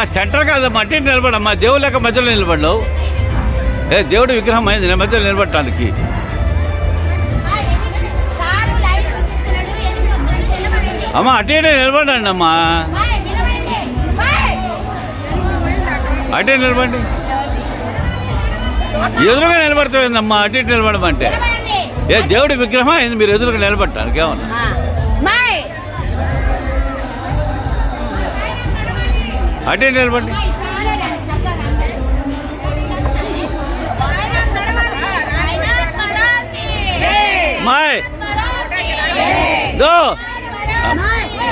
మా సెంటర్ కాదమ్మా అంటే నిలబడమ్మా దేవుడు లెక్క మధ్యలో నిలబడలేవు ఏ దేవుడు విగ్రహం అయింది నేను మధ్యలో నిలబడటానికి అమ్మా నిలబడండి అమ్మ అటే నిలబడండి అమ్మా. అటే నిలబడండి ఎదురుగా నిలబడతాయిందమ్మా అటు ఇటు నిలబడమంటే. ఏ దేవుడి విగ్రహం అయింది మీరు ఎదురుగా నిలబడటానికి ఏమన్నా? అటే నిలబడి? మాయ్. దో.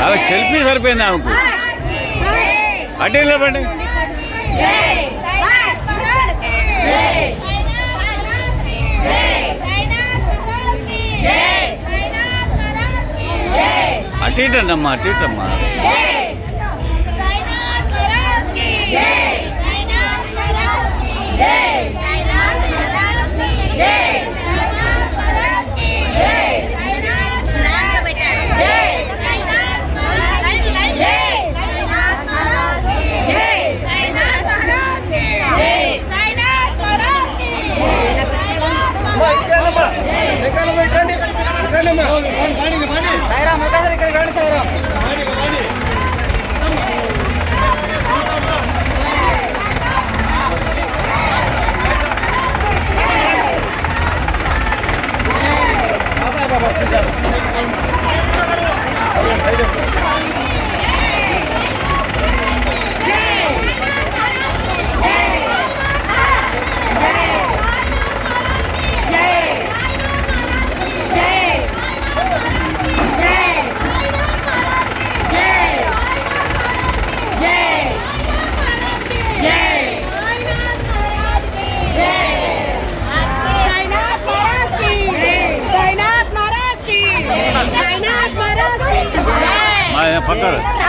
అవి సెల్ఫీ సరిపోయింది ఆమెకు. అటే నిలబడి? అటు ఇటండమ్మా అటు ఇటమ్మా మా పక్కన నమస్తే మా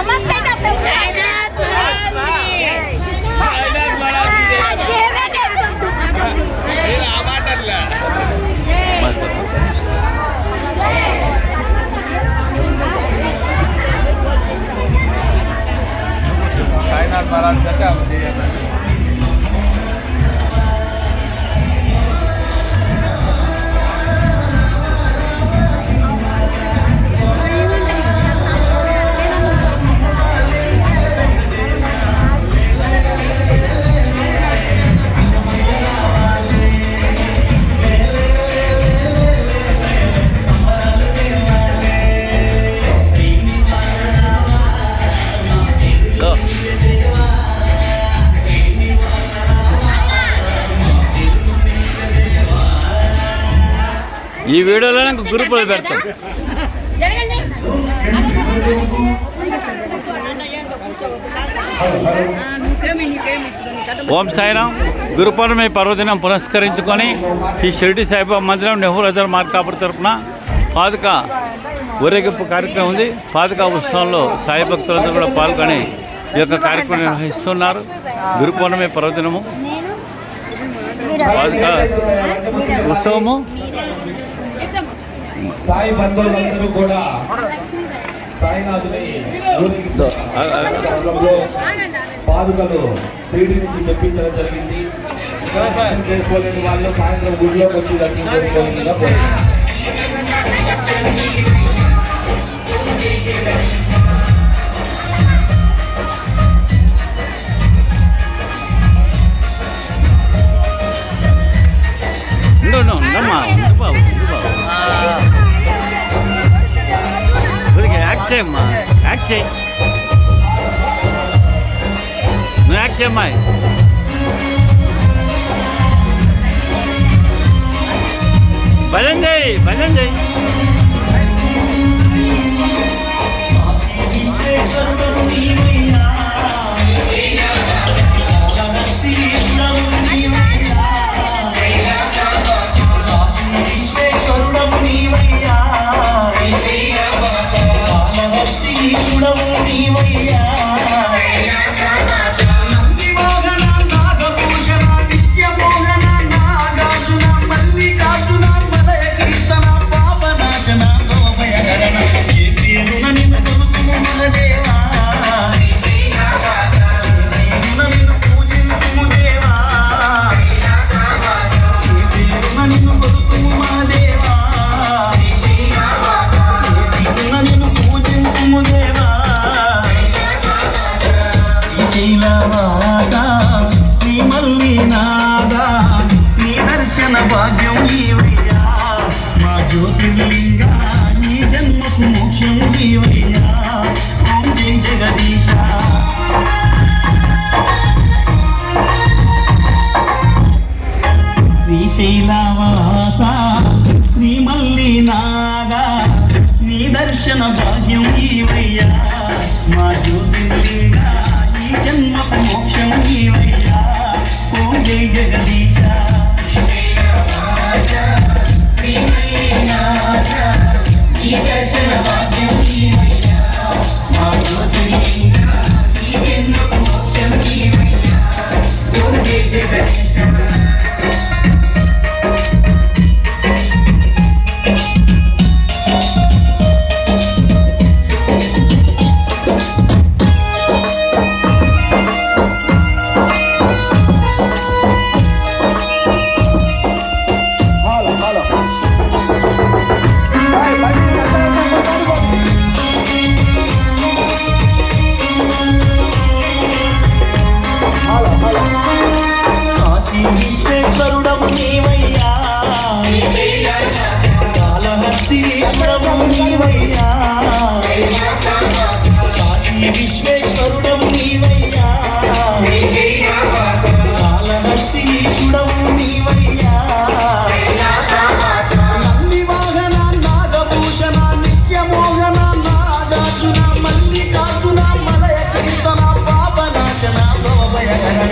ఈ వీడియోలో నాకు గ్రూపులు పెడతాం. ఓం సాయిరాం గురు పౌర్ణమి పర్వదినం పురస్కరించుకొని ఈ షిరిడి సాయిబాబా మందిరం నెహ్రూ అజర్ మార్కాపుర తరఫున పాదుక ఊరేగింపు కార్యక్రమం ఉంది. పాదుక ఉత్సవంలో సాయి భక్తులందరూ కూడా పాల్గొని ఈ యొక్క కార్యక్రమం నిర్వహిస్తున్నారు. గురు పౌర్ణమి పర్వదినము. పాదుక ఉత్సవము. సాయి బంధువులందరూ కూడా సాయినాథుని పాదుకలు శ్రీడి నుంచి తెప్పించడం జరిగింది. చేసుకోలేని వాళ్ళు సాయంత్రం గుడిలోకి వచ్చి దర్శనం చేసుకోవాల్సిందిగా చేయమ్మా యాక్ట్ చేయి నువ్వు యాక్ట్ చేయమ్మా భజన చేయి భజన చేయి నీలవాద నీ మల్లినాద నీ దర్శన భాగ్యం నీవయ్యా. మా జ్యోతిర్లింగా నీ జన్మకు మోక్షం నీవయ్యా. ఓం జై జగదీశ. శ్రీశైలవాస శ్రీ మల్లినాద నీ దర్శన జన్మకు మోక్షం నీవయ్యా. ఓ జై జగదీశ. కాశీ విశ్వేశ్వరుడము నీవయ్యా. కాళహస్తీశ్వరము నీవయ్యా. నంది వాహన నాగభూషణ నిత్యమోహన నాగార్జున మల్లికార్జున మలయ కీర్తన పాపనాశన భవభయకరణ.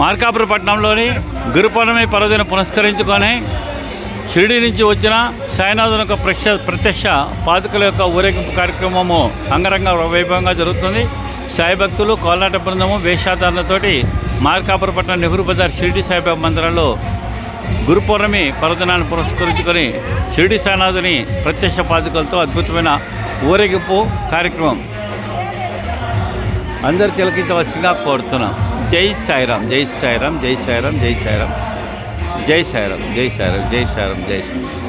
మార్కాపుర పట్టణంలోని గురుపౌర్ణమి పర్వదిన పురస్కరించుకొని షిరిడి నుంచి వచ్చిన సాయినాథుని యొక్క ప్రత్యక్ష ప్రత్యక్ష పాదుకల యొక్క ఊరేగింపు కార్యక్రమము అంగరంగ వైభవంగా జరుగుతుంది. సాయి భక్తులు కోలాట బృందము వేషాధారణతోటి మార్కాపురపట్నం నెహ్రూ బజార్ షిరిడి సాయిబాబా మందిరంలో గురు పౌర్ణమి పర్వదినాన్ని పురస్కరించుకొని షిరిడి సాయినాథుని ప్రత్యక్ష పాదుకలతో అద్భుతమైన ఊరేగింపు కార్యక్రమం. అందరు తిలకించవలసిందిగా కోరుతున్నాం. జై సాయిరామ్ జై సాయిరాం జై సాయిరాం జై సాయిరాం జై సాయిరామ్ జై సాయిరామ్ జై సాయిరాం జై సాయిరాం